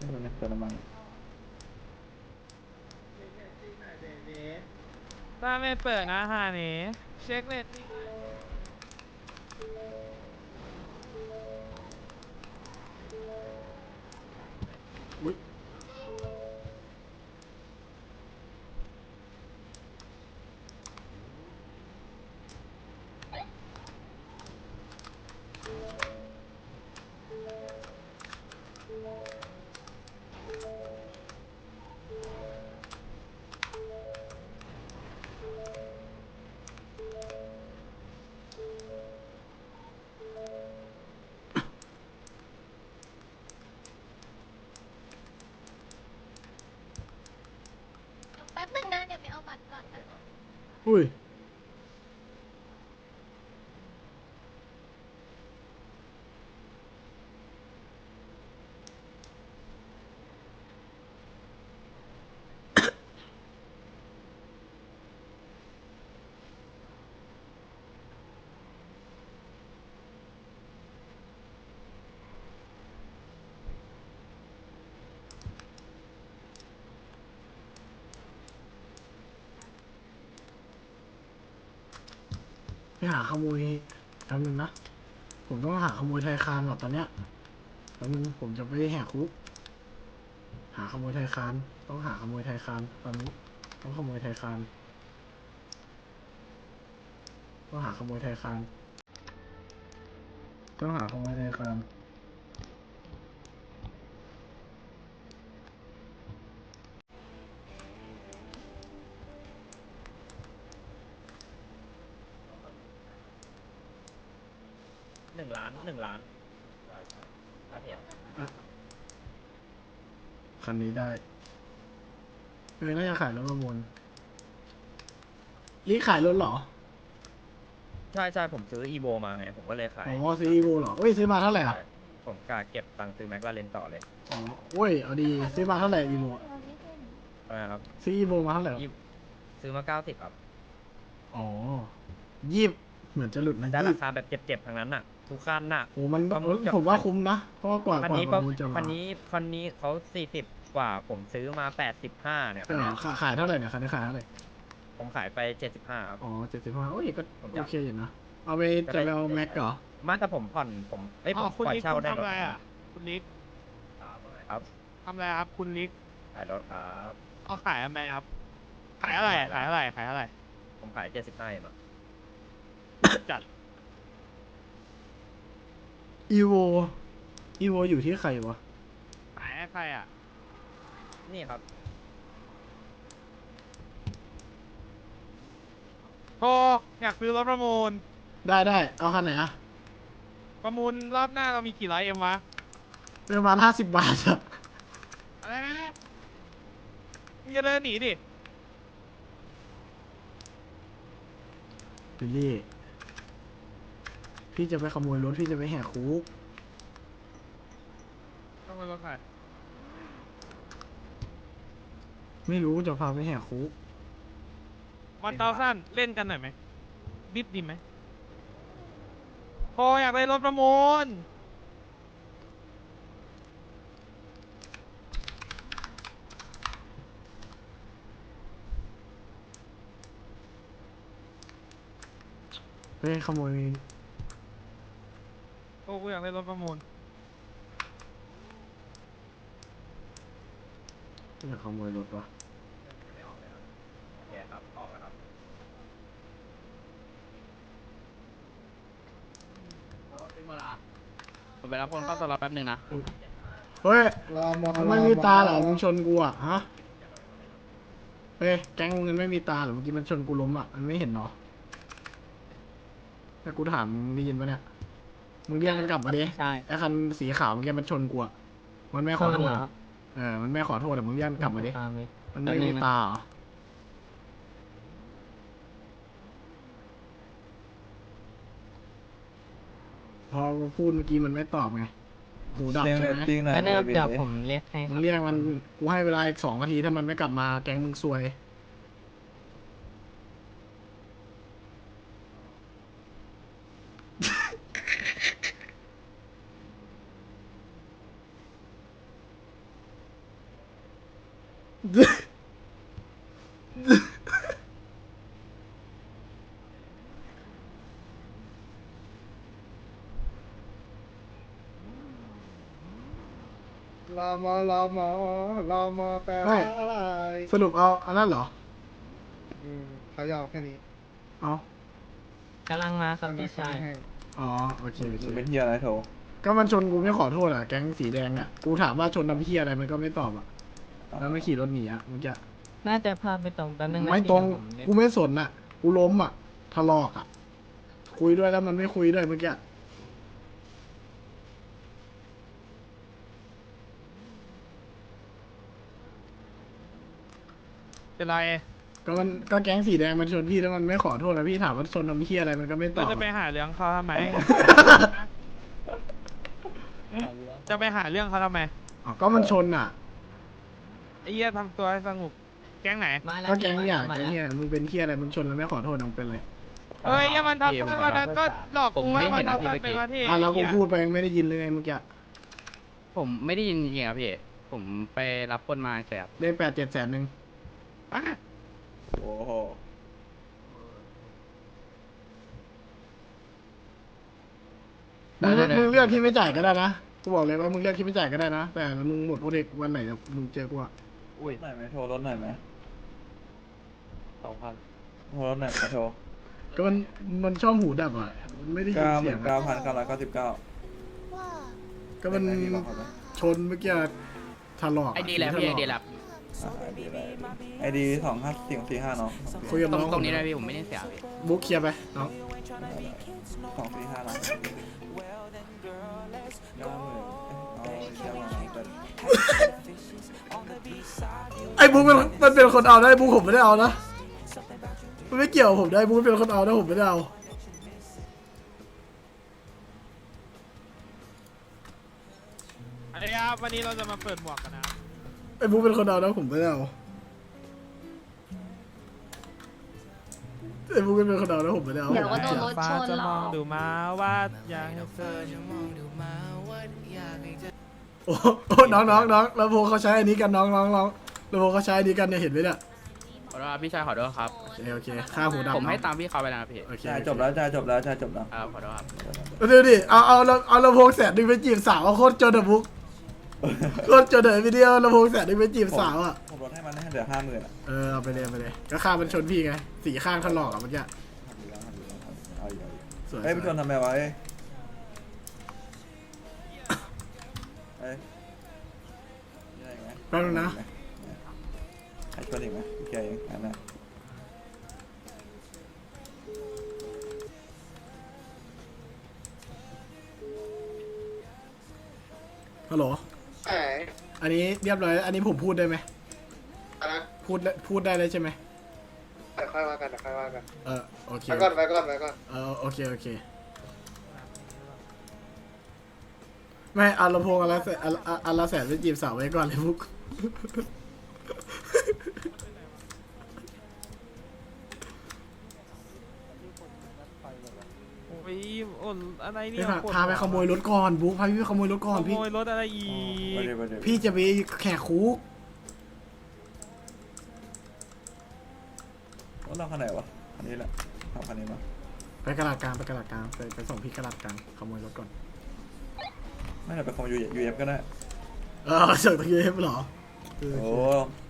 ไม่รู้นะเติมน้ำมันถ้าไม่เปิดนะฮานี่เช็คเน็ตอุ๊ย อุ้ ไปหาขโมยแป๊บนึงนะ ผมต้องหาขโมยไทยคานก่อนตอนเนี้ยแป๊บนึงผมจะไปแหกคุก หาขโมยไทยคาน ต้องหาขโมยไทยคานตอนนี้ ต้องขโมยไทยคานต้องหาขโมยไทยคานต้องหาขโมยไทยคาน หนึ่งล้านหนึ่งล้านคันนี้ได้เออน่าจะขายรถประมูลรีขายรถเหรอใช่ใช่ผมซื้ออีโวมาไง ผมก็เลยขายอ๋อซื้ออีโวเหรอเอ้ยซื้อมาเท่าไหร่อะผมกะเก็บตังค์ซื้อแม็กลาเรนต่อเลยอ๋อโอ้ยเอาดีซื้อมาเท่าไหร่อีโวอะนะครับซื้ออีโวมาเท่าไหร่อีซื้อมาเก้าสิบครับอ๋อยี่สิบเหมือนจะหลุดนะได้ยี่ราสิบคาแบบเจ็บๆทั้งนั้นน่ะ ทุกคันน่ะ โอ้มันประมูลเออผมว่าคุ้มนะ เพราะว่ากว่าคันกว่านี้ประมูลจะมาคันนี้คันนี้เขาสี่สิบกว่าผมซื้อมาแปดสิบห้าเนี่ยเออขาขายเท่าไหร่เนี่ยคันนี้ขายเท่าไหร่ ผมขายไปเจ็ดสิบห้าครับ อ๋อเจ็ดสิบห้าโอ้ยก็ผมอยากโอเคอยู่นะ เอาไปก็จะได้ไปเอาแม็กเหรอ มาแต่ผมผ่อนผมเอ้ยผอ๋อมคุณปล่อยลิกเช่าคุณได้ทำอะไรอะ คุณลิกครับทำอะไรครับ คุณลิกขายรถครับเอาขายอะไรครับ ขายอะไรขายอะไรขายอะไร ผมขายเจ็ดสิบห้าเองอะจัด อีโว อีโวอยู่ที่ใครวะขายให้ใครอะ นี่ครับโทรอยากซื้อรถประมูล ได้ได้ เอาคันไหนอะประมูลรอบหน้าเรามีกี่ร้อยเอ็มวะ ประมาณห้าสิบบาทอะอะไรนะมึงจะเดินหนีดิบิลลี่ พี่จะไปขโมยรถพี่จะไปแหกคุกต้องไปรถใครไม่รู้จะพาไปแหกคุกวันเตาสั้นเล่นกันหน่อยไหมดิบดีไหมโทรอยากได้รถประมูลไปขโมยโอ้กูอยากได้รถประมูลจะขโมยรถวะโอเคครับออกแล้วครับผมไปรับคนเข้าตลอดแป๊บนึงนะ เฮ้ยมึงไม่มีตาเหรอมึงชนกูอะฮะเฮ้ยแก๊งมึงมันไม่มีตาเหรอเมื่อกี้มันชนกูล้มอะมันไม่เห็นเหรอแต่กูถามมึงได้ยินปะเนี่ย มึงเรียกมันกลับมาดิใช่ ไอ้คันสีขาวเมื่อกี้มันชนกูอะมันไม่ขอโทษเหรอะเออ มันไม่ขอโทษแต่มึงเรียกมันกลับมาดิ ตามไปมันไม่มีตาเหรอพอกูพูดเมื่อกี้มันไม่ตอบไงหูดับใช่ไหมแล้วเนี่ยเดี๋ยวผมเรียกให้ มึงเรียกมัน กูให้เวลาอีกสองนาทีถ้ามันไม่กลับมาแก๊งมึงซวย รอมอรอมอรอมอแปลไม่ว่าอะไรสรุปเอาอันนั้นเหรอ อืมเขายอมแค่นี้เอากำลังมาครับพี่ชายให้อ๋อโอเคโอเคเป็นเฮียอะไรโถก็มันชนกูไม่ขอโทษอะแก๊งสีแดงอะกูถามว่าชนน้ำเพี้ยอะไรมันก็ไม่ตอบอะแล้วไม่ขี่รถหนีอะเมื่อกี้น่าจะพาไปตรงแป๊บนึงนะไม่ตรงพี่กูไม่สนอะกูล้มอะทะลอกอะ คุยด้วยแล้วมันไม่คุยด้วยเมื่อกี้ เป็นไรก็มันก็แก๊งสีแดงมันชนพี่แล้วมันไม่ขอโทษแล้วพี่ถามว่าชนน้ำเพี้ยอะไรมันก็ไม่ตเราอบจะไปหาเรื่องเขาทำไม จะไปหาเรื่องเขาทำไมอ๋อก็มันชนอะ ไอ้เหี้ยทำตัวให้สงบแก๊งไหน มาแล้วก็แก๊งเนี่ยมาแก๊งแล้วเนี่ยมึงเป็นเพี้ยอะไรมึงชนแล้วไม่ขอโทษมึงเป็นไรเอ้ยอย่ามันทำตัวมันก็หลอกกูให้มันทำตัวเป็นว่าที่อะแล้วกูพูดไปยังไม่ได้ยินเลยไงเมื่อกี้ผมไม่ได้ยินจริงๆครับพี่ ผมไปรับคนมาเสียครับได้แปดเจ็ดแสนหนึ่ง อะโอ้โหมึงมึงเลือกที่ไม่จ่ายก็ได้นะ กูบอกเลยว่ามึงเลือกที่ไม่จ่ายก็ได้นะ แต่มึงหมดโปรเจกต์วันไหนจะมึงเจอกูอะรถหน่อยไหมโทรรถหน่อยไหมสองพันโทรรถหน่อยไหมโทรก็มันมันช่องหูดับอะมันไม่ได้ยินเก้าหเสีมื่ยงนอะเก้าพันเก้าร้อยเก้าสิบเก้าว่าก็มันเป็นไงพี่บอกเขาไหมชนเมื่อกี้ทะลอกะไอดีแล้วพี่ไอดีแล้วไอดีอะ ไรไอดีสองห้าสี่สี่ห้าเนาะคุยกับตรน้งองตรงนี้นะพี่ผมไม่ได้เสียพี่บุ๊กเคลียร์ไปน้องสองสี่ห้าเนาะเก้าหมื่นเอาเชี่ยมาเป็นไอ้บุ๊กมันมันเป็นคนเอาได้บุ๊กผมไม่ได้เอานะมันไม่เกี่ยวกับผมได้บุ๊กเป็นคนเอานะผมไม่ได้เอาไอ้ครับวันนี้เราจะมาเปิดหมวกกันนะครับ ไอ้บุ๊กเป็นคนเอานะผมไม่ได้เอาไอ้บุ๊กเป็นคนเอานะผมไม่ได้เอาเดี๋ยวก็โดนรถฟ้าชนจะหรมอองกดูมาว่าอยากให้เธอโอ้โหน้องน้องน้องแล้วโพเขาใช้อันนี้กันน้องน้องน้องแล้วโพเขาใช้อันนี้กันเนี่ยเห็นไหมเนี่ย ขอโทษครับพี่ชายขอโทษครับ โอเคโอเคค่าหูดับผมให้เนาะตามพี่เขาไปแล้วนะพี่โอเคจ่ายจบแล้วจ่ายจบแล้วจ่ายจบแล้ว ครับขอโทษครับเอาดูดิเอาเอาเอาเอาลำโพงแสนหนึ่งไปจีบสาวอะโคตรจนอะบุ๊ก โคตรจนเลยวิดีโอลำโพงแสนหนึ่งไปจีบสาวอะผมลดให้มันให้เหลือห้าหมื่นอะเออเอาไปเลยเอาไปเลยก็ค่ามันชนพี่ไงสีข้างถลอกอะเมื่อกี้ทำดีแล้วทำดีแล้วทำเอาอยู่เอาอยู่สวยเฮ้ยพี่ชนทำไมวะเอ้ยเอ้ยมีอะไรอีกไหมแป๊บนึงนะ ใครชนอีกไหมพี่แกเองอันนั้นฮัลโหล ไอ้อันนี้เรียบร้อย อันนี้ผมพูดได้ไหมอะไรพูดได้พูดได้เลยใช่ไหม เดี๋ยวค่อยว่ากันเดี๋ยวค่อยว่ากันเออโอเค ไปก่อนไปก่อนไปก่อนเออโอเคโอเค ไม่เอาลำโพงอนละแสนอันอันอันละแสนไปจีบสาวไว้ก่อนเลยบุ๊ก โอ้ยอ่นอะไรเนี่พี่ยพาปวดพาไปขโมยรถก่อนบุ๊กพาพี่ไปขโมยรถก่อนขพี่ โมยรถอะไรอีไปกเดี๋ยวไปเดี๋ยวพี่จะไปแขกคุกรถเราคันไหนวะคันนี้แหละขับคันนี้มาไปกระดาษกลางไปกระดาษกลางไปไปส่งพี่กระดาษกลางขโมยรถก่อน ไม่เราไปขโมยยูยูเอฟก็ได้ เออส่งตะกี้เหรอเออโอ้โอเค